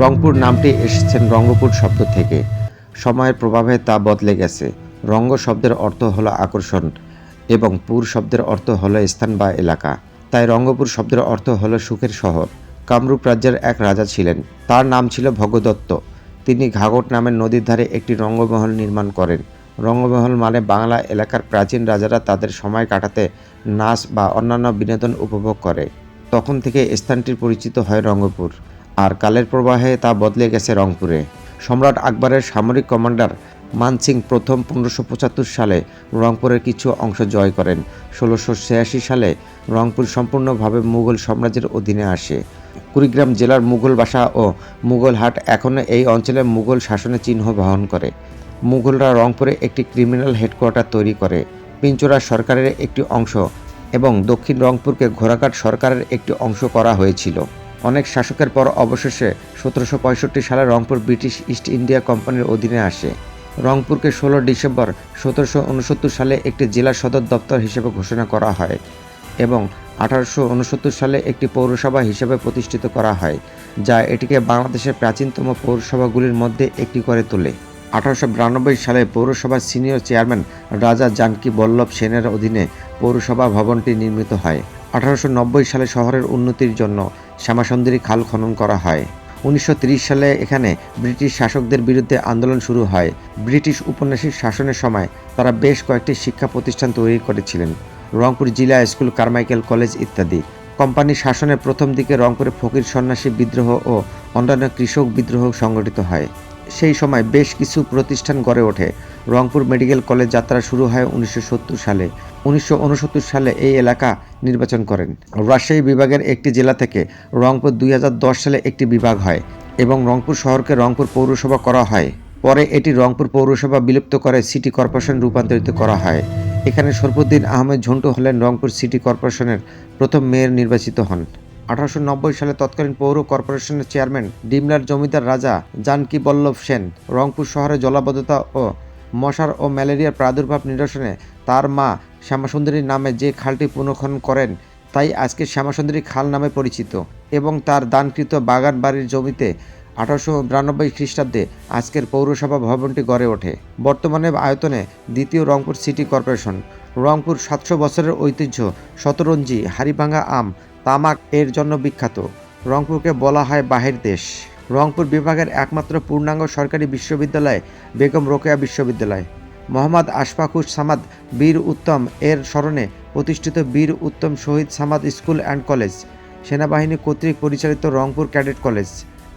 রংপুর নামটি এসেছেন রঙ্গপুর শব্দ থেকে। সময়ের প্রভাবে তা বদলে গেছে। রঙ্গ শব্দের অর্থ হলো আকর্ষণ এবং পুর শব্দের অর্থ হলো স্থান বা এলাকা। তাই রঙ্গপুর শব্দের অর্থ হলো সুখের শহর। কামরূপ রাজ্যের এক রাজা ছিলেন। তার নাম ছিল ভগদত্ত। তিনি ঘাগট নামের নদীর ধারে একটি রঙ্গমহল নির্মাণ করেন। রঙ্গমহল মানে বাংলা এলাকার প্রাচীন রাজারা তাদের সময় কাটাতে নাচ বা অন্যান্য বিনোদন উপভোগ করে। তখন থেকে স্থানটির পরিচিত হয় রঙ্গপুর। আর কালের প্রবাহে তা বদলে গেছে রংপুরে। সম্রাট আকবরের সামরিক কমান্ডার মানসিং প্রথম পনেরোশো পঁচাত্তর সালে রংপুরের কিছু অংশ জয় করেন। ষোলোশো ছিয়াশি সালে রংপুর সম্পূর্ণভাবে মুঘল সাম্রাজ্যের অধীনে আসে। কুড়িগ্রাম জেলার মুঘল বাসা ও মুঘল হাট এখনও এই অঞ্চলে মুঘল শাসনের চিহ্ন বহন করে। মুঘলরা রংপুরে একটি ক্রিমিনাল হেডকোয়ার্টার তৈরি করে। পিঞ্চোরা সরকারের একটি অংশ এবং দক্ষিণ রংপুরকে ঘোড়াঘাট সরকারের একটি অংশ করা হয়েছিল। অনেক শাসকের পর অবশেষে সতেরোশো পঁয়ষট্টি সালে রংপুর ব্রিটিশ ইস্ট ইন্ডিয়া কোম্পানির অধীনে আসে। রংপুরকে ষোলো ডিসেম্বর সতেরোশো উনসত্তর সালে একটি জেলা সদর দপ্তর হিসেবে ঘোষণা করা হয় এবং আঠারোশো উনসত্তর সালে একটি পৌরসভা হিসেবে প্রতিষ্ঠিত করা হয়, যা এটিকে বাংলাদেশের প্রাচীনতম পৌরসভাগুলির মধ্যে একটি করে তোলে। আঠারোশো বিরানব্বই সালে পৌরসভার সিনিয়র চেয়ারম্যান রাজা জানকী বল্লভ সেনের অধীনে পৌরসভা ভবনটি নির্মিত হয়। আঠারোশো নব্বই সালে শহরের উন্নতির জন্য শ্যামাসুন্দরী খাল খনন করা হয়। উনিশশো সালে এখানে ব্রিটিশ শাসকদের বিরুদ্ধে আন্দোলন শুরু হয়। ব্রিটিশ উপন্যাসিক শাসনের সময় তারা বেশ কয়েকটি শিক্ষা প্রতিষ্ঠান তৈরি করেছিলেন। Rangpur Zilla school, Carmichael college ইত্যাদি। কোম্পানি শাসনের প্রথম দিকে রংপুরে ফকির সন্ন্যাসী বিদ্রোহ ও অন্যান্য কৃষক বিদ্রোহ সংগঠিত হয়। সেই সময় বেশ কিছু প্রতিষ্ঠান গড়ে ওঠে। রংপুর মেডিকেল কলেজ যাত্রা শুরু হয় উনিশশো সত্তর সালে। উনিশশো উনসত্তর সালে এই এলাকা নির্বাচন করেন। রাজশাহী বিভাগের একটি জেলা থেকে রংপুর দুই হাজার দশ সালে একটি বিভাগ হয় এবং রংপুর শহরকে রংপুর পৌরসভা করা হয়। পরে এটি রংপুর পৌরসভা বিলুপ্ত করে সিটি কর্পোরেশন রূপান্তরিত করা হয়। এখানে সরফুদ্দিন আহমেদ ঝন্টু হলেন রংপুর সিটি কর্পোরেশনের প্রথম মেয়র নির্বাচিত হন। আঠারোশো নব্বই সালে তৎকালীন পৌর কর্পোরেশনের চেয়ারম্যান ডিমলার জমিদার রাজা জানকী বল্লভ সেন রংপুর শহরে জলাবদ্ধতা ও মশার ও ম্যালেরিয়ার প্রাদুর্ভাব নিরসনে তার মা শ্যামাসুন্দরীর নামে যে খালটি পুনঃখনন করেন, তাই আজকে শ্যামাসুন্দরী খাল নামে পরিচিত এবং তার দানকৃত বাগান বাড়ির জমিতে আঠারোশো বিরানব্বই খ্রিস্টাব্দে আজকের পৌরসভা ভবনটি গড়ে ওঠে। বর্তমানে আয়তনে দ্বিতীয় রংপুর সিটি কর্পোরেশন। রংপুর সাতশো বছরের ঐতিহ্য, শতরঞ্জি, হাড়িভাঙা আম তামাক এর জন্য বিখ্যাত। রংপুরকে বলা হয় বাহির দেশ। রংপুর বিভাগের একমাত্র পূর্ণাঙ্গ সরকারি বিশ্ববিদ্যালয় বেগম রোকেয়া বিশ্ববিদ্যালয়। মোহাম্মদ আশফাকুস সামাদ বীর উত্তম এর স্মরণে প্রতিষ্ঠিত Bir Uttom Shahid Samad school and college, সেনাবাহিনী কর্তৃক পরিচালিত রংপুর ক্যাডেট কলেজ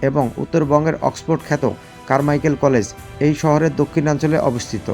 এবং উত্তরবঙ্গের অক্সফোর্ড খ্যাত কারমাইকেল কলেজ এই শহরের দক্ষিণাঞ্চলে অবস্থিত।